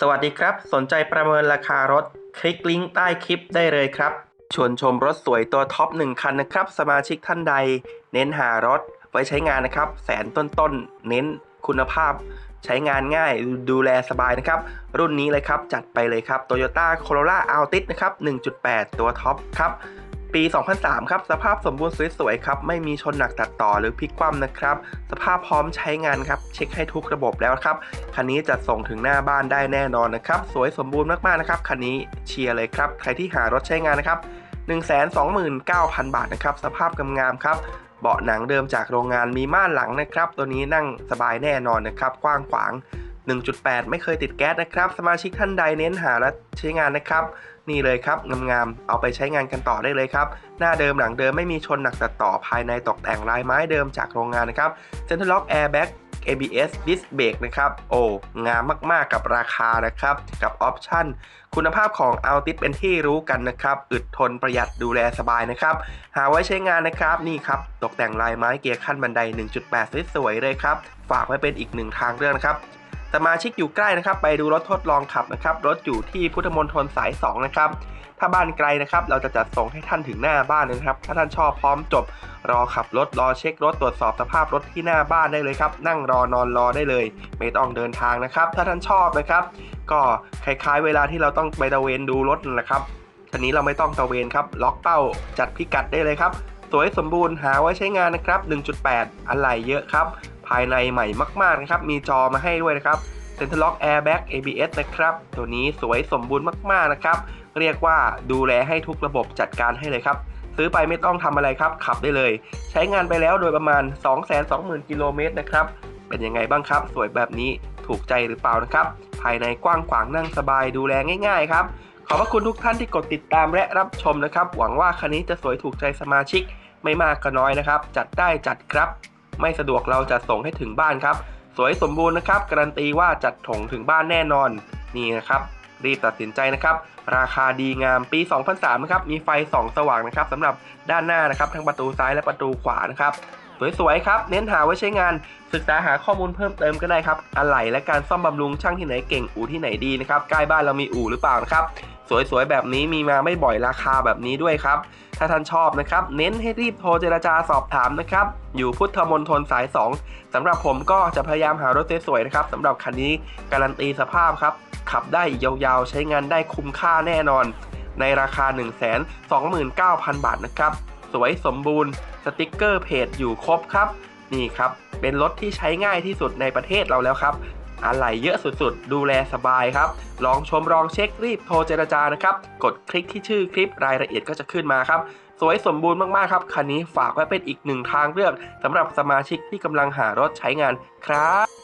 สวัสดีครับ สนใจประเมินราคารถ คลิกลิงก์ใต้คลิปได้เลยครับ ชวนชมรถสวยตัวท็อป 1 คันนะครับ สมาชิกท่านใด เน้นหารถไว้ใช้งานนะครับ แสนต้นๆ เน้นคุณภาพ ใช้งานง่ายดูแลสบายนะครับ รุ่นนี้เลยครับ จัดไปเลยครับ Toyota Corolla Altis นะครับ 1.8 ตัวท็อปครับ ปี 2003 ครับ สภาพสมบูรณ์สวยๆครับ ไม่มีชนหนักตัดต่อหรือพลิกคว่ำนะครับ สภาพพร้อมใช้งานครับ เช็คให้ทุกระบบแล้วครับ คันนี้จะส่งถึงหน้าบ้านได้แน่นอนนะครับ สวยสมบูรณ์มากๆนะครับ คันนี้เชียร์เลยครับ ใครที่หารถใช้งานนะครับ 129,000 บาทนะครับ สภาพงามๆครับ เบาะหนังเดิมจากโรงงานมีม่านหลังนะครับ ตัวนี้นั่งสบายแน่นอนนะครับ กว้างขวาง 1.8 ไม่เคยติดแก๊สนะครับ สมาชิกท่านใดเน้นหาและใช้งานนะครับ นี่เลยครับงามๆเอาไปใช้งานกันต่อได้เลยครับ หน้าเดิมหลังเดิมไม่มีชนหนักตัดต่อภายในตกแต่งลายไม้เดิมจากโรงงานนะครับ Center Lock Airbag ABS Disc Brake นะครับ โอ้ งามมากๆกับราคานะครับ กับออปชั่น คุณภาพของ Altis เป็นที่รู้กันนะครับ อึดทนประหยัดดูแลสบายนะครับ หาไว้ใช้งานนะครับ นี่ครับ ตกแต่งลายไม้เกียร์ขั้นบันได 1.8 สวยๆเลยครับ ฝากไว้เป็นอีกหนึ่งทางเลือกนะครับ สมาชิกอยู่ใกล้นะครับ ไปดูรถทดลองขับนะครับ รถอยู่ที่พุทธมณฑลสาย 2 นะครับ ถ้าบ้านไกลนะครับ เราจะจัดส่งให้ท่านถึงหน้าบ้านเลยนะครับ ถ้าท่านชอบพร้อมจบ รอขับรถรอเช็ครถตรวจสอบสภาพรถที่หน้าบ้านได้เลยครับ นั่งรอนอนรอได้เลย ไม่ต้องเดินทางนะครับ ถ้าท่านชอบนะครับ ก็คล้ายๆ เวลาที่เราต้องไปตะเวนดูรถนั่นแหละครับทีนี้เราไม่ต้องตะเวนครับ ล็อกเป้าจัดพิกัดได้เลยครับ สวยสมบูรณ์หาไว้ใช้งานนะครับ 1.8 อะไหล่เยอะครับ ภายในใหม่มากๆนะครับ มีจอมาให้ด้วยนะครับ Center Lock Airbag ABS นะครับ ตัวนี้สวยสมบูรณ์มากๆนะครับ เรียกว่าดูแลให้ทุกระบบจัดการให้เลยครับ ซื้อไปไม่ต้องทำอะไรครับ ขับได้เลย ใช้งานไปแล้วโดยประมาณ 220,000 กิโลเมตรนะครับ เป็นยังไงบ้างครับ สวยแบบนี้ถูกใจหรือเปล่านะครับ ภายในกว้างขวางนั่งสบายดูแลง่าย ๆ ครับ ขอบพระคุณทุกท่านที่กดติดตามและรับชมนะครับ หวังว่าคันนี้จะสวยถูกใจสมาชิกไม่มากก็น้อยนะครับ จัดได้จัดครับ ไม่สะดวกเราจะส่งให้ถึงบ้านครับ สวยสมบูรณ์นะครับ การันตีว่าจัดถงถึงบ้านแน่นอน นี่นะครับ รีบตัดสินใจนะครับ ราคาดีงามปี 2003นะครับ มีไฟส่องสว่างนะครับสำหรับด้านหน้านะครับ ทั้งประตูซ้ายและประตูขวานะครับสวยๆครับ เน้นหาไว้ใช้งาน ศึกษาหาข้อมูลเพิ่มเติมก็ได้ครับ อะไหล่และการซ่อมบำรุงช่างที่ไหนเก่งอู่ที่ไหนดีนะครับ ใกล้บ้านเรามีอู่หรือเปล่านะครับ สวยๆ แบบนี้มีมาไม่บ่อยราคาแบบนี้ด้วยครับ ถ้าท่านชอบนะครับ เน้นให้รีบโทรเจราจาสอบถามนะครับ อยู่พุทธมณฑลสาย 2สำหรับผมก็จะพยายามหารถสวยๆนะครับสำหรับคันนี้การันตีสภาพครับ ขับได้อีกยาวๆ ใช้งานได้คุ้มค่าแน่นอน ในราคา 1 2 9 0 0 0 บาทนะครับ สวยสมบูรณ์ สติกเกอร์เพจอยู่ครบครับ นี่ครับ เป็นรถที่ใช้ง่ายที่สุดในประเทศเราแล้วครับ อะไรเยอะสุดๆ ดูแลสบายครับ ลองชมลองเช็ครีบโทรเจรจานะครับ กดคลิกที่ชื่อคลิปรายละเอียดก็จะขึ้นมาครับ สวยสมบูรณ์มากๆครับ คันนี้ฝากไว้เป็นอีกหนึ่งทางเลือกสำหรับสมาชิกที่กำลังหารถใช้งานครับ